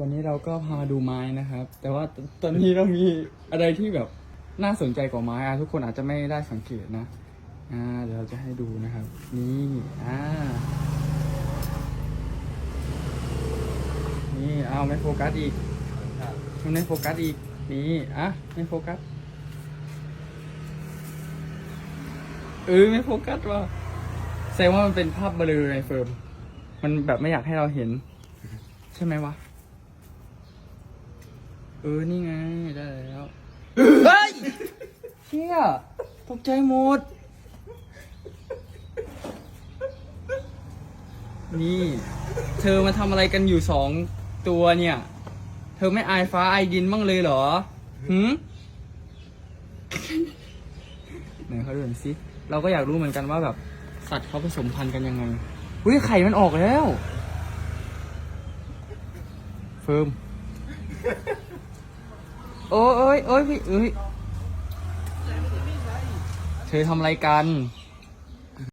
วันนี้เราก็พามาดูไม้นะครับ แต่ว่าตอนนี้เรามีอะไรที่แบบน่าสนใจกว่าไม้อะทุกคนอาจจะไม่ได้สังเกตนะอ่าเดี๋ยวเราจะให้ดูนะครับ นี่อ่านี่เอาไม่โฟกัสอีกมันไม่โฟกัสอีกนี่อะไม่โฟกัสเออไม่โฟกัสว่ะแสดงว่ามันเป็นภาพเบลอในเฟิร์มมันแบบไม่อยากให้เราเห็น ใช่ไหมวะ เออ นี่ไง ได้แล้ว เฮ้ยเชี่ยตกใจหมด นี่ เธอมาทำอะไรกันอยู่สองตัวเนี่ย เธอไม่อายฟ้าอายดินบ้างเลยเหรอหืมไหนเขาดูหน่อยสิ เราก็อยากรู้เหมือนกันว่าแบบ สัตว์เขาผสมพันธุ์กันยังไงอุ้ยไข่มันออกแล้ว เฟิร์มโอ้ย โอ้ยโอ้ยพี่เอ้ยเธอทำอะไรกัน